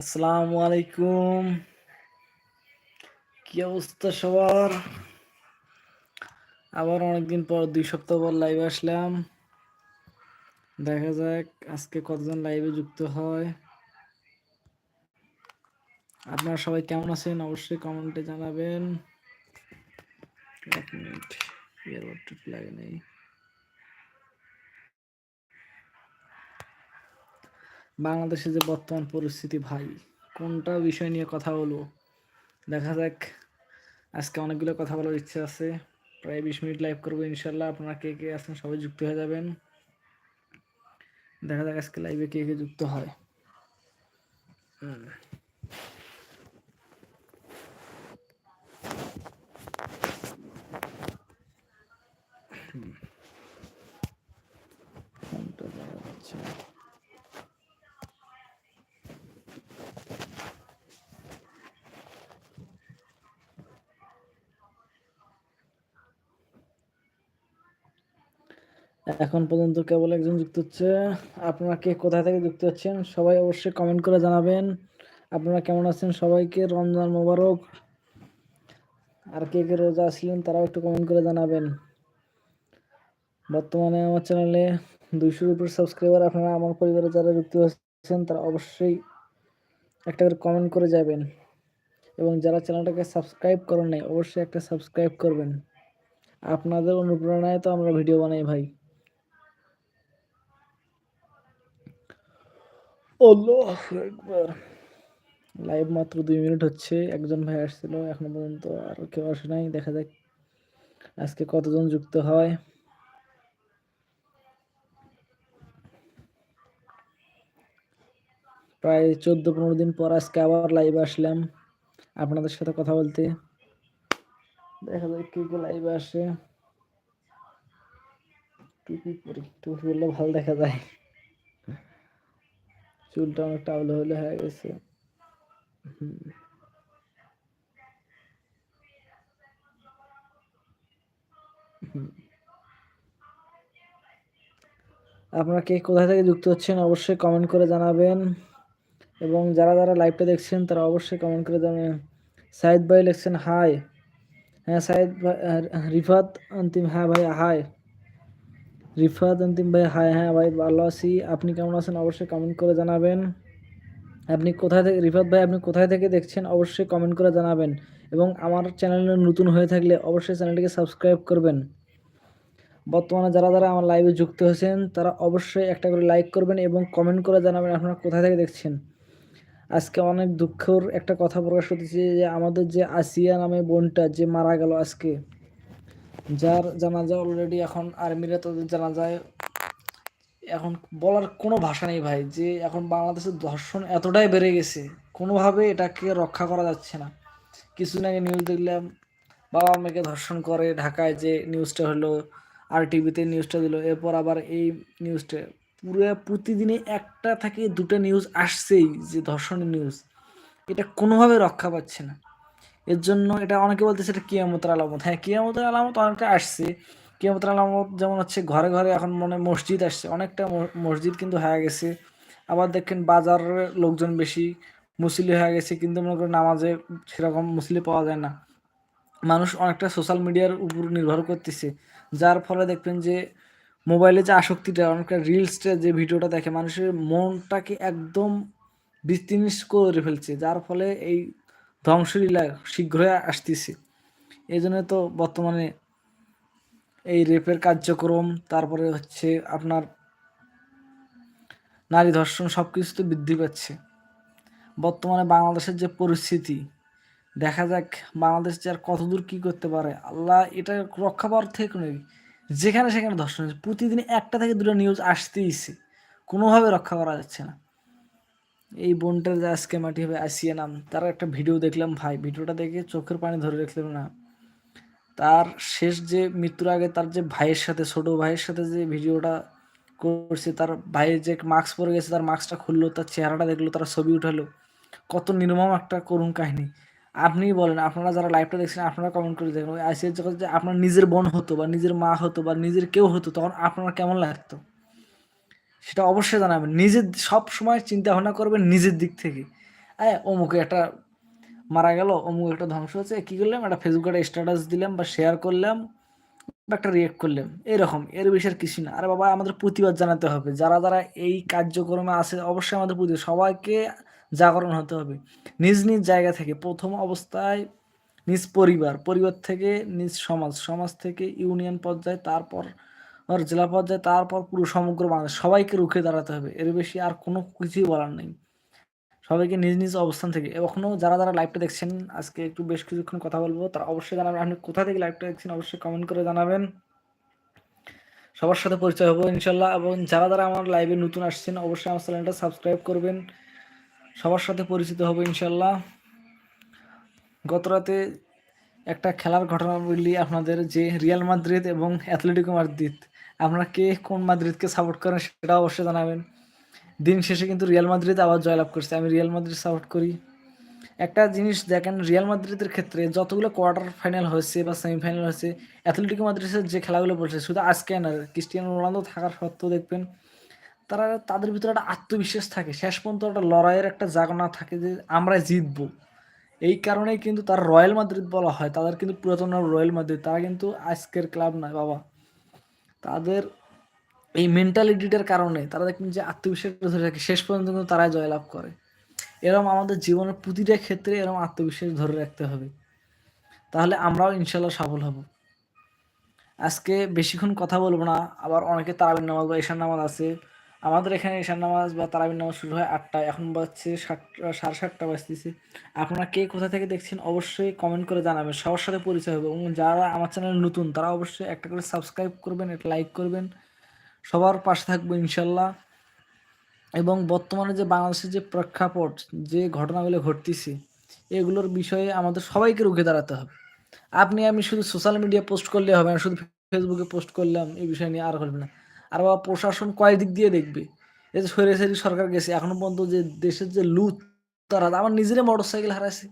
আসসালামু আলাইকুম। কি অবস্থা সবার? আবার অনেকদিন পর দুই সপ্তাহ পর লাইভে আসলাম। দেখা যাক আজকে কতজন লাইভে যুক্ত হয়। আপনারা সবাই কেমন আছেন? অবশ্যই কমেন্টে জানাবেন। এক মিনিট লাগে নেই। বাংলাদেশে যে বর্তমান পরিস্থিতি ভাই, কোনটা বিষয় নিয়ে কথা বলব? দেখা যাক, আজকে অনেকগুলো কথা বলার ইচ্ছে আছে। প্রায় বিশ মিনিট লাইভ করব ইনশাল্লাহ আপনারা কে কে আছেন সবাই যুক্ত হয়ে যাবেন। দেখা যাক আজকে লাইভে কে কে যুক্ত হয়। হুম। এখন পর্যন্ত কেবল একজন যুক্ত হচ্ছে। আপনারা কে কোথা থেকে যুক্ত হচ্ছেন সবাই অবশ্যই কমেন্ট করে জানাবেন। আপনারা কেমন আছেন? সবাইকে রমজান মোবারক। আর কে কে রোজা আসলেন তারাও একটু কমেন্ট করে জানাবেন। বর্তমানে আমার চ্যানেলে দুইশোর উপর সাবস্ক্রাইবার আপনারা আমার পরিবারে যারা যুক্ত হচ্ছেন তারা অবশ্যই একটা করে কমেন্ট করে যাবেন। এবং যারা চ্যানেলটাকে সাবস্ক্রাইব করেন নাই, অবশ্যই একটা সাবস্ক্রাইব করবেন। আপনাদের অনুপ্রেরণায় তো আমরা ভিডিও বানাই ভাই আল্লাহু আকবার লাইভ মাত্র দুই মিনিট হচ্ছে, একজন ভাই আসছিল, এখনও পর্যন্ত আর কেউ আসে নাই, দেখা যাক আজকে কতজন যুক্ত হয়। প্রায় চোদ্দ পনেরো দিন পর আজকে আবার লাইভ আসলাম। আপনাদের সাথে কথা বলতে দেখা যাক কে কে লাইভে আসে। টুপি পরি টুপি পরলে ভালো দেখা যায়। চুলটা অনেকটা আউলে হলে হয়ে গেছে। হুম। আপনারা কে কোথা থেকে যুক্ত হচ্ছেন অবশ্যই কমেন্ট করে জানাবেন। এবং যারা যারা লাইভটা দেখছেন তারা অবশ্যই কমেন্ট করে জানাবেন। সাইদ ভাই লিখছেন হাই হ্যাঁ সাইদ ভাই রিফাত অন্তিম হ্যাঁ ভাই হাই রিফাত অন্তিম ভাই হাই হ্যাঁ ভাই, ভালো আছি। আপনি কেমন আছেন? অবশ্যই কমেন্ট করে জানাবেন। আপনি কোথায় থেকে রিফাত ভাই, আপনি কোথায় থেকে দেখছেন? অবশ্যই কমেন্ট করে জানাবেন। এবং আমার চ্যানেলে নতুন হয়ে থাকলে অবশ্যই চ্যানেলটিকে সাবস্ক্রাইব করবেন। বর্তমানে যারা যারা আমার লাইভে যুক্ত হয়েছেন, তারা অবশ্যই একটা করে লাইক করবেন এবং কমেন্ট করে জানাবেন আপনারা কোথা থেকে দেখছেন। আজকে অনেক দুঃখের একটা কথা প্রকাশ করতেছি যে আমাদের যে আসিয়া নামে বোনটা যে মারা গেল আজকে যার জানাজা অলরেডি এখন আর্মিরা তাদের জানাজায় এখন বলার কোনো ভাষা নেই ভাই, যে এখন বাংলাদেশের ধর্ষণ এতটাই বেড়ে গেছে, কোনোভাবে এটাকে রক্ষা করা যাচ্ছে না। কিছুদিন আগে নিউজ দেখলাম, বাবা মেয়েকে ধর্ষণ করে ঢাকায় যে নিউজটা হলো আর টিভিতে নিউজটা দিল, এরপর আবার এই নিউজটা পুরো প্রতিদিনই একটা থেকে দুটো নিউজ আসছেই যে ধর্ষণের নিউজ এটা কোনোভাবে রক্ষা পাচ্ছে না। এর জন্য এটা অনেকে বলতেছে এটা কিয়ামতের আলামত। হ্যাঁ কিয়ামতের আলামত অনেকটা আসছে। কিয়ামতের আলামত যেমন হচ্ছে ঘরে ঘরে এখন মনে মসজিদ আসছে। অনেকটা মসজিদ কিন্তু হয়ে গেছে। আবার দেখেন বাজারের লোকজন বেশি মুসলি হয়ে গেছে, কিন্তু মনে করেন নামাজে সেরকম মুসলি পাওয়া যায় না। মানুষ অনেকটা সোশ্যাল মিডিয়ার উপর নির্ভর করতেছে। যার ফলে দেখবেন যে মোবাইলে যে আসক্তিটা, অনেকটা রিলসটা যে ভিডিওটা দেখে মানুষের মনটাকে একদম বিস্তীর্ণ করে ফেলছে। যার ফলে এই ধ্বংসলীলা শীঘ্রই আসতেছে। এই জন্য তো বর্তমানে এই রেপের কার্যক্রম, তারপরে হচ্ছে আপনার নারী ধর্ষণ সব কিছু তো বৃদ্ধি পাচ্ছে। বর্তমানে বাংলাদেশের যে পরিস্থিতি, দেখা যাক বাংলাদেশ যে আর কতদূর কি করতে পারে। আল্লাহ এটা রক্ষা পাওয়ার থেকে নেই যেখানে সেখানে ধর্ষণ হচ্ছে প্রতিদিন একটা থেকে দুটো নিউজ আসতেইছে। কোনোভাবে রক্ষা করা যাচ্ছে না। এই বোনটার যে আজকে মাটি হবে, আসিয়া নাম। তার একটা ভিডিও দেখলাম, ভাই। ভিডিওটা দেখে চোখের পানি ধরে রাখলাম না। তার শেষ যে মৃত্যুর আগে তার যে ভাইয়ের সাথে, ছোট ভাইয়ের সাথে যে ভিডিওটা করছে, তার ভাইয়ের যে মাস্ক পরে গেছে, তার মাস্কটা খুললো, তার চেহারাটা দেখল, তার ছবি উঠালো। কত নির্মম একটা করুণ কাহিনী। আপনি বলেন, আপনারা যারা লাইভটা দেখছেন, আপনারা কমেন্ট করে দেখেন আইসিএস যখন যে আপনার নিজের বোন হতো বা নিজের মা হতো বা নিজের কেউ হতো, তখন আপনার কেমন লাগতো? সেটা অবশ্যই জানাবেন। নিজের সব সময় চিন্তা ভাবনা করবেন নিজের দিক থেকে। হ্যাঁ অমুকে একটা মারা গেল, অমুক একটা ধ্বংস হচ্ছে কি করলাম? একটা ফেসবুকে একটা স্ট্যাটাস দিলাম বা শেয়ার করলাম বা একটা রিয়েক্ট করলাম। এরকম, এর বেশি আর কিছু না। আরে বাবা, আমাদের প্রতিবাদ জানাতে হবে। যারা যারা এই কার্যক্রমে আছে, অবশ্যই আমাদের প্রতি সবাইকে জাগরণ হতে হবে। নিজ নিজ জায়গা থেকে, প্রথম অবস্থায় নিজ পরিবার পরিবার থেকে নিজ সমাজ সমাজ থেকে ইউনিয়ন পর্যায়ে, তারপর জেলা পর্যায়ে তারপর পুরো সমগ্র বাংলাদেশ, সবাইকে রুখে দাঁড়াতে হবে। এর বেশি আর কোনো কিছুই বলার নেই। সবাইকে নিজ নিজ অবস্থান থেকে এখনও যারা যারা লাইভটা দেখছেন, আজকে একটু বেশ কিছুক্ষণ কথা বলব, তারা অবশ্যই জানাবেন। আপনি কোথা থেকে লাইভটা দেখছেন, অবশ্যই কমেন্ট করে জানাবেন। সবার সাথে পরিচয় হব ইনশাল্লাহ, এবং যারা যারা আমার লাইভে নতুন আসছেন, অবশ্যই আমার চ্যানেলটা সাবস্ক্রাইব করবেন। সবার সাথে পরিচিত হব ইনশাল্লাহ। গত রাতে একটা খেলার ঘটনা বললি আপনাদের, যে রিয়াল মাদ্রিদ এবং অ্যাথলেটিকো মাদ্রিদ আপনারা কে কোন মাদ্রিদকে সাপোর্ট করেন সেটা অবশ্যই জানাবেন। দিন শেষে কিন্তু রিয়াল মাদ্রিদ আবার জয়লাভ করছে। আমি রিয়াল মাদ্রিদ সাপোর্ট করি। একটা জিনিস দেখেন রিয়াল মাদ্রিদের ক্ষেত্রে যতগুলো কোয়ার্টার ফাইনাল হয়েছে বা সেমিফাইনাল হয়েছে অ্যাথলেটিকো মাদ্রিদের যে খেলাগুলো বলছে, শুধু আজকে না ক্রিস্টিয়ানো রোনালদো থাকার সত্ত্বেও দেখবেন, তারা তাদের ভিতরে একটা আত্মবিশ্বাস থাকে। শেষ পর্যন্ত একটা লড়াইয়ের একটা জাগনা থাকে যে আমরা জিতবো। এই কারণেই কিন্তু তার রয়্যাল মাদ্রিদ বলা হয়। তাদের কিন্তু পুরাতন রয়্যাল মাদ্রিদ তারা কিন্তু আজকের ক্লাব নয় বাবা। তাদের এই মেন্টালিটিটার কারণে তারা দেখবেন যে আত্মবিশ্বাস ধরে রাখে। শেষ পর্যন্ত কিন্তু তারাই জয়লাভ করে। এরম আমাদের জীবনের প্রতিটা ক্ষেত্রে এরম আত্মবিশ্বাস ধরে রাখতে হবে। তাহলে আমরাও ইনশাল্লাহ সফল হব। আজকে বেশিক্ষণ কথা বলব না। আবার অনেকে তারাবিন নামাজ বা ঈশান নামাজ আছে। আমাদের এখানে ঈশান নামাজ বা তারাবিন নামাজ শুরু হয় আটটায়। এখন বাজছে সাতটা, সাড়ে সাতটা বাজতেছে। আপনারা কে কোথা থেকে দেখছেন অবশ্যই কমেন্ট করে জানাবেন। সবার সাথে পরিচয় হবে। এবং যারা আমার চ্যানেল নতুন, তারা অবশ্যই একটা করে সাবস্ক্রাইব করবেন, একটা লাইক করবেন। সবার পাশে থাকব ইনশাল্লাহ। এবং বর্তমানে যে বাংলাদেশের যে প্রেক্ষাপট, যে ঘটনাগুলো ঘটতেছে, এগুলোর বিষয়ে আমাদের সবাইকে রুখে দাঁড়াতে হবে। আপনি আমি শুধু সোশ্যাল মিডিয়া পোস্ট করলে হবে না, শুধু ফেসবুকে পোস্ট করলাম, এই বিষয় নিয়ে আর হবে না। আর বাবা প্রশাসন কয় দিক দিয়ে দেখবে? এই যে সৈরাসারি সরকার গেছে, এখনও পর্যন্ত যে দেশের যে লুট তারা আমার নিজেরই মোটর সাইকেল হারাইছে।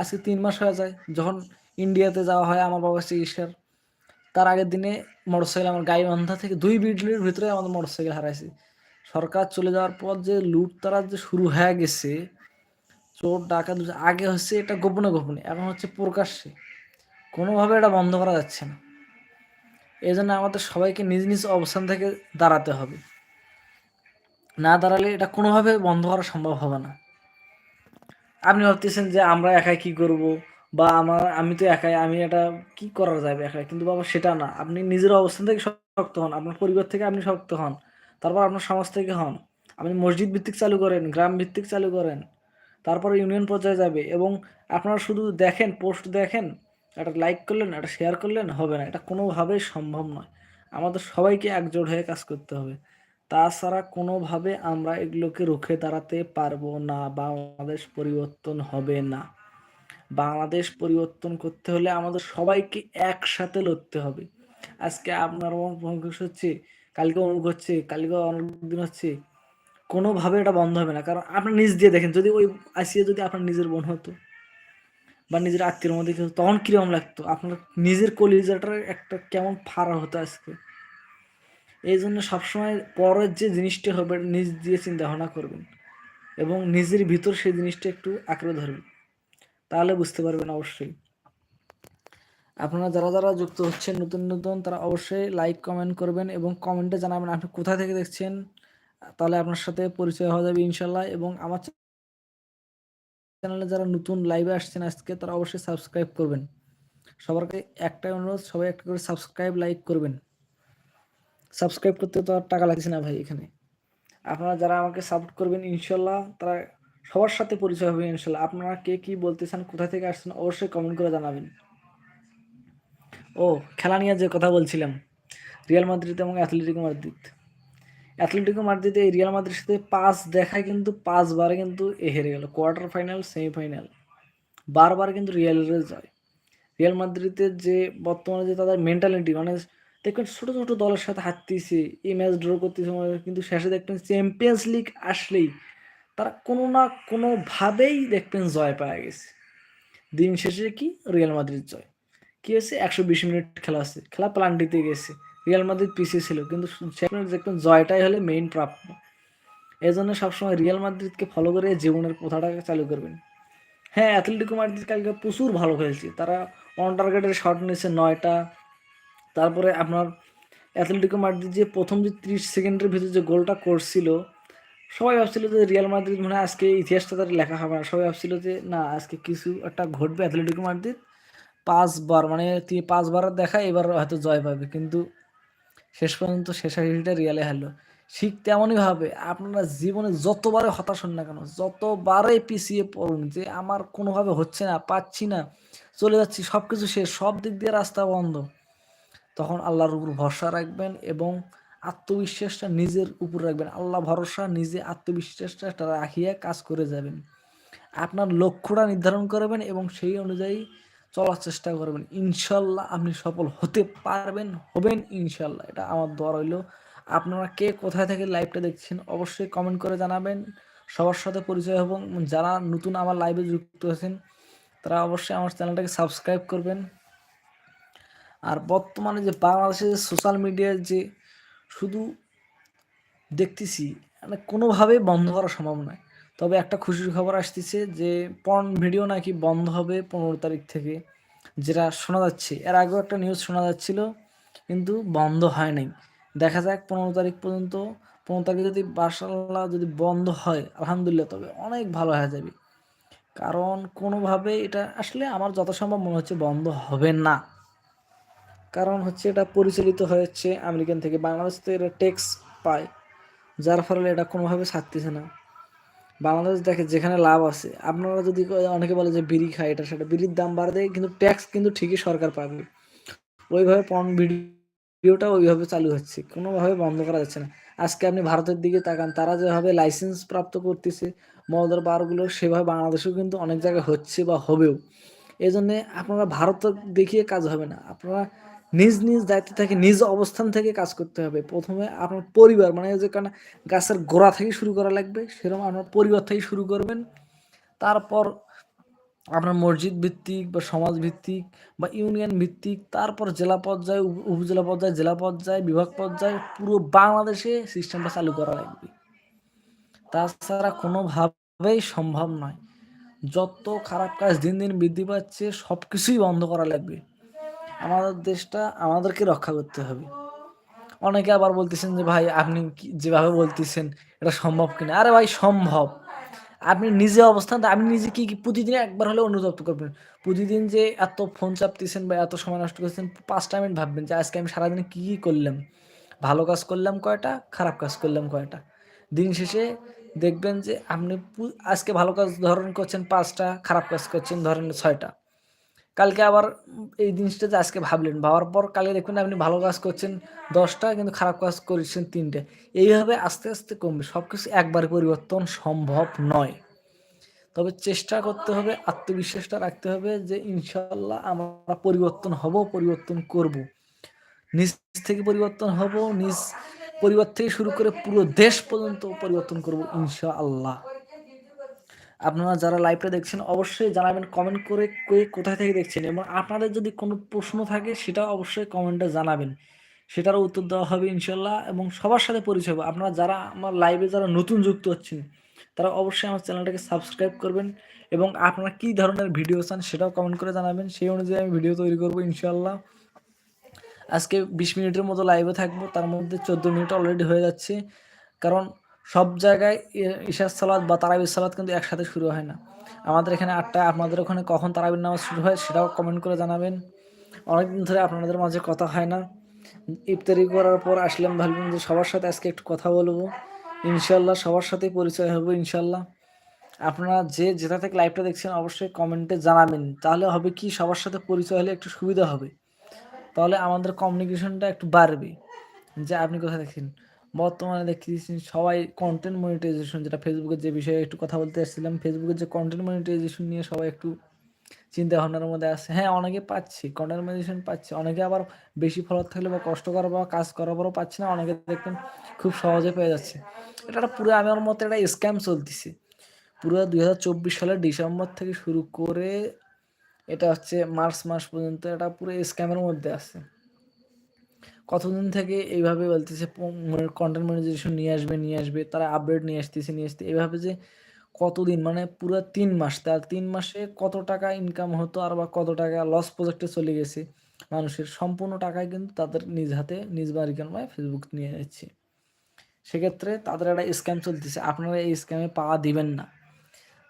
আজকে তিন মাস হয়ে যায়, যখন ইন্ডিয়াতে যাওয়া হয় আমার বাবার চিকিৎসার, তার আগের দিনে মোটর সাইকেল আমার গাইবান্ধা থেকে দুই বিডলির ভিতরে আমাদের মোটর সাইকেল হারাইছে। সরকার চলে যাওয়ার পর যে লুট, তারা যে শুরু হয়ে গেছে, চোর, ডাকাত, আগে হচ্ছে এটা গোপনে গোপনে, এখন হচ্ছে প্রকাশ্যে। কোনোভাবে এটা বন্ধ করা যাচ্ছে না। এই জন্য আমাদের সবাইকে নিজ নিজ অবস্থান থেকে দাঁড়াতে হবে। না দাঁড়ালে এটা কোনোভাবে বন্ধ করা সম্ভব হবে না। আপনি ভাবতেছেন যে আমরা একাই কি করব? বা আমার, আমি তো একাই, আমি এটা কি করা যাবে একাই? কিন্তু বাবা সেটা না। আপনি নিজের অবস্থান থেকে শক্ত হন, আপনার পরিবার থেকে আপনি শক্ত হন, তারপর আপনার সমাজ থেকে হন। আপনি মসজিদ ভিত্তিক চালু করেন, গ্রাম ভিত্তিক চালু করেন, তারপরে ইউনিয়ন পর্যায়ে যাবে এবং আপনারা শুধু দেখেন, পোস্ট দেখেন একটা লাইক করলেন একটা শেয়ার করলেন, হবে না। এটা কোনোভাবেই সম্ভব নয়। আমাদের সবাইকে একজোট হয়ে কাজ করতে হবে। তাছাড়া কোনোভাবে আমরা এগুলোকে রুখে দাঁড়াতে পারব না বা বাংলাদেশ পরিবর্তন হবে না। বাংলাদেশ পরিবর্তন করতে হলে আমাদের সবাইকে একসাথে লড়তে হবে। আজকে আপনার হচ্ছে, কালকে অমুক হচ্ছে, কালকে অনেক দিন হচ্ছে, কোনোভাবে এটা বন্ধ হবে না। কারণ আপনার নিজ দিয়ে দেখেন, যদি ওই আসিয়া যদি আপনার নিজের বোন হতো। বা নিজের আত্মীয়ের মধ্যে কেউ, তখন কীরকম লাগতো? আপনার নিজের কলিজাটার একটা কেমন ফাড়া হতো আজকে? এই জন্য সবসময় পরের যে জিনিসটা হবে, নিজ দিয়ে চিন্তা ভাবনা করবেন এবং নিজের ভিতর সেই জিনিসটা একটু আঁকড়ে ধরবেন। তাহলে বুঝতে পারবেন অবশ্যই। আপনারা যারা যারা যুক্ত হচ্ছেন, নতুন নতুন, তারা অবশ্যই লাইক কমেন্ট করবেন এবং কমেন্টে জানাবেন, আপনি কোথা থেকে দেখছেন? তাহলে আপনার সাথে পরিচয় হওয়া যাবে ইনশাল্লাহ এবং আমার চ্যানেলে যারা নতুন লাইভে আসছেন আজকে, তারা অবশ্যই সাবস্ক্রাইব করবেন। সবারকে একটাই অনুরোধ, সবাই একটা করে সাবস্ক্রাইব লাইক করবেন। সাবস্ক্রাইব করতে তো আর টাকা লাগছে না ভাই এখানে। আপনারা যারা আমাকে সাপোর্ট করবেন, ইনশাল্লাহ তারা সবার সাথে পরিচয় হবে, ইনশাল্লাহ। আপনারা কে কি বলতে চান, কোথা থেকে আসছেন, অবশ্যই কমেন্ট করে জানাবেন। ও, খেলা নিয়ে যে কথা বলছিলাম, রিয়াল মাদ্রিদ এবং অ্যাথলেটিক মাদ্রিদ। অ্যাথলেটিকো মাদ্রিদে রিয়াল মাদ্রিদের সাথে পাঁচ দেখায় কিন্তু পাঁচবারে কিন্তু এ হেরে গেল। Quarter final, semifinal. বারবার কিন্তু রিয়ালের জয় রিয়াল মাদ্রিদের যে বর্তমানে যে তাদের মেন্টালিটি মানে দেখবেন ছোটো ছোটো দলের সাথে হাঁটতেছে, এই ম্যাচ ড্র করতেছে কিন্তু শেষে দেখবেন চ্যাম্পিয়ন্স লিগ আসলেই তারা কোনো না কোনোভাবেই দেখবেন জয় পাওয়া গেছে। দিন শেষে কি? রিয়াল মাদ্রিদ জয়। কি হয়েছে? একশো বিশ মিনিট খেলা আছে। খেলা প্লান্টিতে গেছে। রিয়াল মাদ্রিদ পিছিয়ে ছিল, কিন্তু দেখবেন জয়টাই হলে মেইন প্রাপ্য এই জন্য সবসময় রিয়াল মাদ্রিদকে ফলো করে জীবনের প্রথাটাকে চালু করবেন। হ্যাঁ অ্যাথলেটিকো মাদ্রিদ কালকে প্রচুর ভালো খেলছে। তারা অন টার্গেটের শট নিয়েছে নয়টা। তারপরে আপনার অ্যাথলেটিকো মাদ্রিদ যে প্রথম যে ত্রিশ সেকেন্ডের ভিতরে যে গোলটা করছিল, সবাই ভাবছিল যে রিয়াল মাদ্রিদ মানে আজকে ইতিহাসটা তার লেখা হবে না। সবাই ভাবছিল যে, না, আজকে কিছু একটা ঘটবে অ্যাথলেটিকো মাদ্রিদ পাঁচবার মানে তিনি পাঁচবার দেখা এবার হয়তো জয় পাবে। কিন্তু শেষ পর্যন্ত শেষ হাসিটা রিয়ালে হারলো। ঠিক তেমনইভাবে আপনারা জীবনে যতবারে হতাশ হন না কেন যতবারে পিছিয়ে পড়ুন যে আমার কোনোভাবে হচ্ছে না, পাচ্ছি না, চলে যাচ্ছি সব কিছু শেষ, সব দিক দিয়ে রাস্তা বন্ধ। তখন আল্লাহর উপর ভরসা রাখবেন এবং আত্মবিশ্বাসটা নিজের উপর রাখবেন। আল্লাহ ভরসা, নিজে আত্মবিশ্বাসটা রাখিয়া কাজ করে যাবেন। আপনার লক্ষ্যটা নির্ধারণ করবেন এবং সেই অনুযায়ী চলার চেষ্টা করবেন। ইনশাল্লাহ আপনি সফল হতে পারবেন, হবেন ইনশাল্লাহ। এটা আমার দোয়া রইল। আপনারা কে কোথায় থেকে লাইভটা দেখছেন অবশ্যই কমেন্ট করে জানাবেন। সবার সাথে পরিচয় এবং যারা নতুন আমার লাইভে যুক্ত আছেন, তারা অবশ্যই আমার চ্যানেলটাকে সাবস্ক্রাইব করবেন। আর বর্তমানে যে বাংলাদেশে যে সোশ্যাল মিডিয়ার যে শুধু দেখতেছি মানে কোনোভাবেই বন্ধ করা সম্ভব নয়। তবে একটা খুশির খবর আসতেছে যে পর্ন ভিডিও নাকি বন্ধ হবে পনেরো তারিখ থেকে, যেটা শোনা যাচ্ছে। এর আগেও একটা নিউজ শোনা যাচ্ছিল, কিন্তু বন্ধ হয় নাই। দেখা যাক পনেরো তারিখ পর্যন্ত, পনেরো তারিখে যদি বাসাল্লাহ যদি বন্ধ হয়, আলহামদুলিল্লাহ, তবে অনেক ভালো হয়ে যাবে। কারণ কোনোভাবে এটা আসলে আমার যথাসম্ভব মনে হচ্ছে বন্ধ হবে না। কারণ হচ্ছে এটা পরিচালিত হয়েছে আমেরিকান থেকে, বাংলাদেশ তো এটা ট্যাক্স পায়, যার ফলে এটা কোনোভাবে ছাড়তেছে না। বাংলাদেশ দেখে যেখানে লাভ আছে, আপনারা যদি অনেকে বলে যে বিড়ি খায় এটা সেটা বিড়ির দাম বাড়ে দেয়, কিন্তু ট্যাক্স কিন্তু ঠিকই সরকার পাবে। ওইভাবে পণ ভিডিওটা ওইভাবে চালু হচ্ছে, কোনোভাবে বন্ধ করা যাচ্ছে না। আজকে আপনি ভারতের দিকে তাকান, তারা যেভাবে লাইসেন্স প্রাপ্ত করতেছে, মদের বারগুলো সেভাবে বাংলাদেশেও কিন্তু অনেক জায়গায় হচ্ছে বা হবেও। এই জন্যে আপনারা ভারত দেখিয়ে কাজ হবে না। আপনারা নিজ নিজ দায়িত্ব থেকে, নিজ অবস্থান থেকে কাজ করতে হবে। প্রথমে আপনার পরিবার মানে যে কারণে গাছের গোড়া থেকে শুরু করা লাগবে, সেরকম আপনার পরিবার থেকে শুরু করবেন। তারপর আপনার মসজিদ ভিত্তিক বা সমাজ ভিত্তিক বা ইউনিয়ন ভিত্তিক, তারপর জেলা পর্যায়ে উপজেলা পর্যায়ে, জেলা পর্যায়ে, বিভাগ পর্যায়ে পুরো বাংলাদেশে সিস্টেমটা চালু করা লাগবে। তাছাড়া কোনোভাবেই সম্ভব নয়। যত খারাপ কাজ দিন দিন বৃদ্ধি পাচ্ছে সব কিছুই বন্ধ করা লাগবে। আমাদের দেশটা আমাদেরকে রক্ষা করতে হবে। অনেকে আবার বলতেছেন যে, ভাই, আপনি যেভাবে বলতেছেন, এটা সম্ভব কিনা? আরে ভাই, সম্ভব। আপনি নিজে অবস্থান আপনি নিজে কি কি প্রতিদিন একবার হলে অনুতপ্ত করবেন? প্রতিদিন যে এত ফোন চাপতেছেন বা এত সময় নষ্ট করছেন পাঁচটা মিনিট ভাববেন যে, আজকে আমি সারাদিনে কী কী করলাম? ভালো কাজ করলাম কয়টা, খারাপ কাজ করলাম কয়টা? দিন শেষে দেখবেন যে, আপনি আজকে ভালো কাজ ধরেন করছেন পাঁচটা, খারাপ কাজ করছেন ধরেন ছয়টা। কালকে আবার এই জিনিসটা যে আজকে ভাবলেন, ভাবার পর কালকে দেখবেন আপনি ভালো কাজ করছেন দশটা, কিন্তু খারাপ কাজ করেছেন তিনটে। এইভাবে আস্তে আস্তে কমবে সব কিছু একবার পরিবর্তন সম্ভব নয়। তবে চেষ্টা করতে হবে, আত্মবিশ্বাসটা রাখতে হবে যে ইনশাল্লাহ আমরা পরিবর্তন হব, পরিবর্তন করব। নিজ থেকে পরিবর্তন হব, নিজ পরিবার থেকে শুরু করে পুরো দেশ পর্যন্ত পরিবর্তন করব ইনশাআল্লাহ। আপনারা যারা লাইভটা দেখছেন, অবশ্যই জানাবেন কমেন্ট করে কে কোথায় থেকে দেখছেন এবং আপনাদের যদি কোনো প্রশ্ন থাকে সেটা অবশ্যই কমেন্টে জানাবেন। সেটারও উত্তর দেওয়া হবে ইনশাল্লাহ এবং সবার সাথে পরিচয় হবে। আপনারা যারা আমার লাইভে যারা নতুন যুক্ত হচ্ছেন, তারা অবশ্যই আমার চ্যানেলটাকে সাবস্ক্রাইব করবেন এবং আপনারা কী ধরনের ভিডিও চান, সেটাও কমেন্ট করে জানাবেন। সেই অনুযায়ী আমি ভিডিও তৈরি করব ইনশাল্লাহ। আজকে বিশ মিনিটের মতো লাইভে থাকব, তার মধ্যে চোদ্দ মিনিট অলরেডি হয়ে যাচ্ছে। কারণ সব জায়গায় ঈশার সালাদ বা তারাবির সালাদ কিন্তু একসাথে শুরু হয় না। আমাদের এখানে আটটায় আপনাদের ওখানে কখন তারাবির নামাজ শুরু হয় সেটাও কমেন্ট করে জানাবেন। অনেকদিন ধরে আপনাদের মাঝে কথা হয় না। ইফতারি করার পর আসলাম, ভাবলাম যে সবার সাথে আজকে একটু কথা বলব। ইনশাল্লাহ সবার সাথে পরিচয় হবে ইনশাল্লাহ আপনারা যে, যেটা থেকে লাইভটা দেখছেন অবশ্যই কমেন্টে জানাবেন। তাহলে হবে কি, সবার সাথে পরিচয় হলে একটু সুবিধা হবে। তাহলে আমাদের কমিউনিকেশনটা একটু বাড়বে। যে আপনি কোথায় দেখেন বর্তমানে দেখতেছি সবাই কন্টেন্ট মনিটাইজেশন যেটা ফেসবুকের যে বিষয়ে একটু কথা বলতে এসেছিলাম ফেসবুকের যে কন্টেন্ট মনিটাইজেশন নিয়ে সবাই একটু চিন্তা ভাবনার মধ্যে আছে। হ্যাঁ অনেকে পাচ্ছি কন্টেন্ট মনিটাইজেশন পাচ্ছে, অনেকে আবার বেশি ফলোয়ার থাকলে বা কষ্ট করা বা কাজ করার পরও পাচ্ছে না, অনেকে দেখবেন খুব সহজে পেয়ে যাচ্ছে। এটা একটা পুরো আমার মতো একটা স্ক্যাম চলতেছে। পুরো দুই হাজার চব্বিশ সালের ডিসেম্বর থেকে শুরু করে এটা হচ্ছে মার্চ মাস পর্যন্ত এটা পুরো স্ক্যামের মধ্যে আছে। কতদিন থেকে এইভাবে বলতেছে কন্টেন্ট মনিটাইজেশন নিয়ে আসবে নিয়ে আসবে, তারা আপডেট নিয়ে আসতেছে, নিয়ে আসতে, এইভাবে যে কতদিন মানে পুরো তিন মাস, তার তিন মাসে কত টাকা ইনকাম হতো আর বা কত টাকা লস প্রজেক্টে চলে গেছে মানুষের, সম্পূর্ণ টাকায় কিন্তু তাদের নিজ হাতে, নিজ বাড়িকানায় ফেসবুক নিয়ে যাচ্ছে সেক্ষেত্রে তাদের একটা স্ক্যাম চলতেছে, আপনারা এই স্ক্যামে পাওয়া দিবেন না।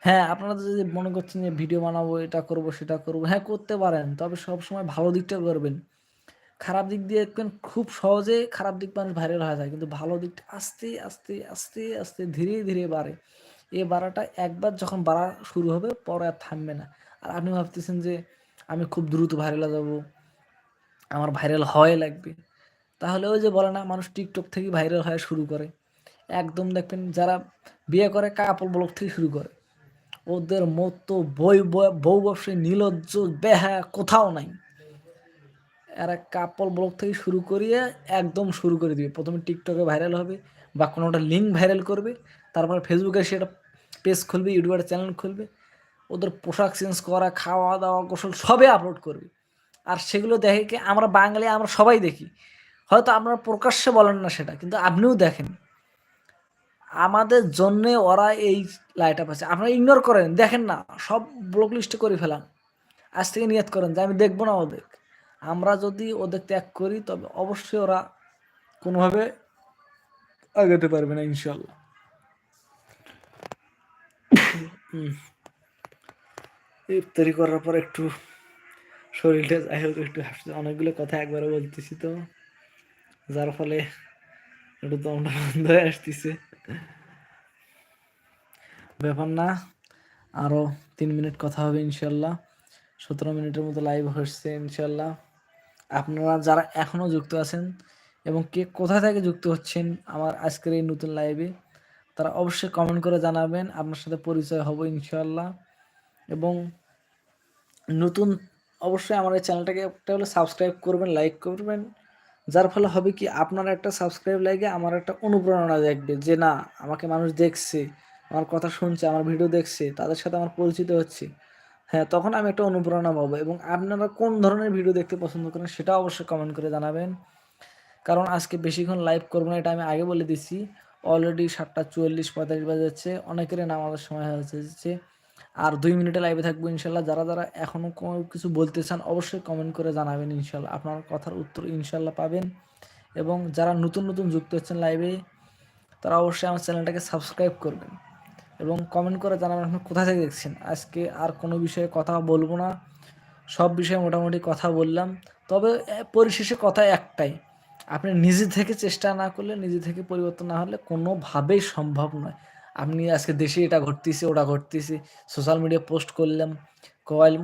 হ্যাঁ আপনারা যদি মনে করছেন যে ভিডিও বানাবো, এটা করব, সেটা করব হ্যাঁ করতে পারেন, তবে সবসময় ভালো দিকটা করবেন। খারাপ দিক দিয়ে দেখবেন খুব সহজে খারাপ দিক মানুষ ভাইরাল হয়ে যায়। কিন্তু ভালো দিকটা আস্তে আস্তে আস্তে আস্তে ধীরে ধীরে বাড়ে। এই বাড়াটা একবার যখন বাড়া শুরু হবে, পরে আর থামবে না। আর আপনি ভাবতেছেন যে, আমি খুব দ্রুত ভাইরাল যাব, আমার ভাইরাল হয় লাগবে। তাহলে ওই যে বলে না, মানুষ টিকটক থেকে ভাইরাল হয়ে শুরু করে। একদম দেখবেন যারা বিয়ে করে কাপড় ব্লক থেকে শুরু করে। ওদের মতো বই বউ ব্যবসায়ী নীলজ্জ বেহা কোথাও নাই। এরা কাপল ব্লগ থেকে শুরু করিয়ে একদম শুরু করে দিবে। প্রথমে টিকটকে ভাইরাল হবে বা কোনো একটা লিঙ্ক ভাইরাল করবে, তারপর ফেসবুকে সেটা পেজ খুলবে ইউটিউবের চ্যানেল খুলবে, ওদের পোশাক চেঞ্জ করা খাওয়া দাওয়া গোসল সবে আপলোড করবে। আর সেগুলো দেখে কি আমরা বাঙালি, আমরা সবাই দেখি। হয়তো আপনারা প্রকাশ্যে বলেন না সেটা, কিন্তু আপনিও দেখেন। আমাদের জন্যে ওরা এই লাইট পাচ্ছে আপনারা ইগনোর করেন, দেখেন না, সব ব্লক লিস্টে করে ফেলান। আজ থেকে নিয়ত করেন যে আমি দেখব না ওদের। আমরা যদি ওদের ত্যাগ করি, তবে অবশ্যই ওরা কোনোভাবে আগাতে পারবে না ইনশাল্লাহ ইফতারি করার পর একটু শরীরটা যাই হোক, একটু হাসতে অনেকগুলো কথা একবারে বলতেছি তো। যার ফলে একটু দমটা বন্ধ হয়ে আসতেছে। ব্যাপার না, আরও তিন মিনিট কথা হবে ইনশাল্লাহ সতেরো মিনিটের মতো লাইভ হচ্ছে ইনশাল্লাহ আপনারা যারা এখনও যুক্ত আছেন এবং কে কোথা থেকে যুক্ত হচ্ছেন আমার আজকের এই নতুন লাইভে, তারা অবশ্যই কমেন্ট করে জানাবেন, আপনার সাথে পরিচয় হব ইনশাল্লাহ এবং নতুন অবশ্যই আমার এই চ্যানেলটাকে একটা হলে সাবস্ক্রাইব করবেন লাইক করবেন। যার ফলে হবে কি, আপনার একটা সাবস্ক্রাইব লাগে, আমার একটা অনুপ্রেরণা দেখবে যে না, আমাকে মানুষ দেখছে, আমার কথা শুনছে, আমার ভিডিও দেখছে, তাদের সাথে আমার পরিচিত হচ্ছে। হ্যাঁ তখন আমি একটা অনুপ্রেরণা পাবো। এবং আপনারা কোন ধরনের ভিডিও দেখতে পছন্দ করেন সেটা অবশ্যই কমেন্ট করে জানাবেন। কারণ আজকে বেশিক্ষণ লাইভ করব না, এটা আমি আগে বলে দিচ্ছি অলরেডি সাতটা চুয়াল্লিশ, পঁয়তাল্লিশ বাজে যাচ্ছে, অনেকেরই নামাজের সময় হয়ে যাচ্ছে। আর দুই মিনিটে লাইভে থাকব ইনশাল্লাহ। যারা যারা এখনও কিছু বলতে চান, অবশ্যই কমেন্ট করে জানাবেন ইনশাল্লাহ। আপনার কথার উত্তর ইনশাল্লাহ পাবেন। এবং যারা নতুন নতুন যুক্ত হচ্ছেন লাইভে তারা অবশ্যই আমার চ্যানেলটাকে সাবস্ক্রাইব করবেন। এবং কমেন্ট করে জানাবেন আপনি কোথা থেকে দেখছেন। আজকে আর কোনো বিষয়ে কথা বলব না। সব বিষয়ে মোটামুটি কথা বললাম। তবে পরিশেষে কথা একটাই। আপনি নিজে থেকে চেষ্টা না করলে, নিজে থেকে পরিবর্তন না হলে কোনোভাবেই সম্ভব নয়। আপনি আজকে দেশে এটা ঘটতেছে, ওটা ঘটতেছে সোশ্যাল মিডিয়া পোস্ট করলাম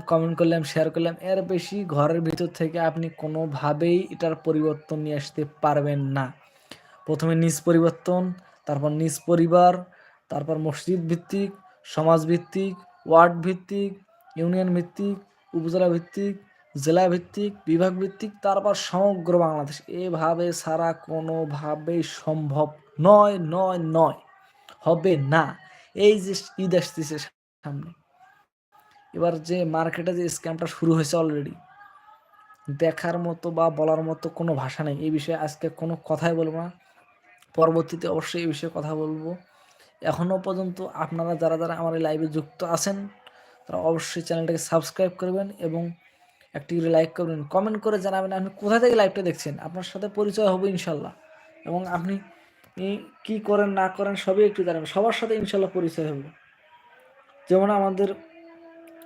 কমেন্ট করলাম শেয়ার করলাম, এর বেশি ঘরের ভিতর থেকে আপনি কোনোভাবেই এটার পরিবর্তন নিয়ে আসতে পারবেন না। প্রথমে নিজ পরিবর্তন, তারপর নিজ পরিবার তারপর মসজিদ ভিত্তিক, সমাজ ভিত্তিক, ওয়ার্ড ভিত্তিক, ইউনিয়ন ভিত্তিক, উপজেলা ভিত্তিক, জেলা ভিত্তিক, বিভাগ ভিত্তিক, তারপর সমগ্র বাংলাদেশ। এভাবে সারা কোনোভাবেই সম্ভব নয় নয় নয়। হবে না। এই যে ঈদ আসতেছে সামনে। এবার যে মার্কেটে যে স্ক্যামটা শুরু হয়েছে অলরেডি দেখার মতো বা বলার মতো কোনো ভাষা নেই। এই বিষয়ে আজকে কোনো কথাই বলব না। পরবর্তীতে অবশ্যই এই বিষয়ে কথা বলব। এখনও পর্যন্ত আপনারা যারা যারা আমার এই লাইভে যুক্ত আছেন, তারা অবশ্যই চ্যানেলটাকে সাবস্ক্রাইব করবেন এবং একটি লাইক করবেন। কমেন্ট করে জানাবেন আপনি কোথা থেকে লাইভটা দেখছেন। আপনার সাথে পরিচয় হবে ইনশাল্লাহ। এবং আপনি কি করেন, না করেন, সবই একটু জানাবেন। সবার সাথে ইনশাল্লাহ পরিচয় হবে। যেমন আমাদের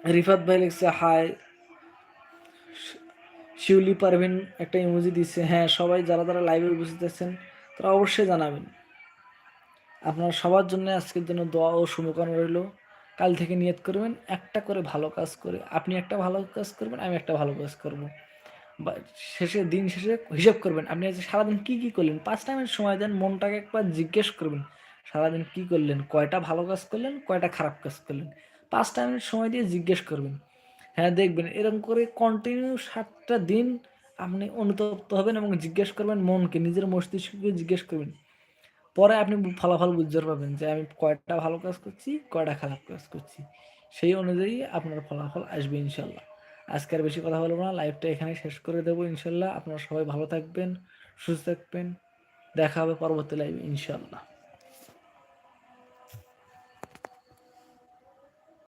রিফাত ভাই লিখছে হাই শিউলি পারভিন একটা ইমোজি দিচ্ছে হ্যাঁ সবাই যারা যারা লাইভে উপস্থিত আছেন, তারা অবশ্যই জানাবেন। আপনার সবার জন্য আজকের জন্য দোয়া ও শুভকামনা রইল। কাল থেকে নিয়ত করবেন, একটা করে ভালো কাজ করে, আপনি একটা ভালো কাজ করবেন, আমি একটা ভালো কাজ করব। বা শেষে, দিন শেষে হিসাব করবেন, আপনি আজকে সারাদিন কী কী করলেন? পাঁচ টাইমের সময় দেন, মনটাকে একবার জিজ্ঞেস করবেন, সারাদিন কী করলেন? কয়টা ভালো কাজ করলেন, কয়টা খারাপ কাজ করলেন? পাঁচ টাইমের সময় দিয়ে জিজ্ঞেস করবেন। হ্যাঁ দেখবেন, এরকম করে কন্টিনিউ সাতটা দিন আপনি অনুতপ্ত হবেন এবং জিজ্ঞেস করবেন মনকে, নিজের মস্তিষ্ককে জিজ্ঞেস করবেন পরে আপনি ফলাফল বুঝতে পারবেন যে আমি কয়টা ভালো কাজ করছি, কয়টা খারাপ কাজ করছি। সেই অনুযায়ী আপনার ফলাফল আসবে ইনশাল্লাহ। আজকে আর বেশি কথা বলব না লাইফটা এখানে শেষ করে দেবো ইনশাল্লাহ। আপনারা সবাই ভালো থাকবেন, সুস্থ থাকবেন। দেখা হবে পরবর্তী লাইফ ইনশাল্লাহ।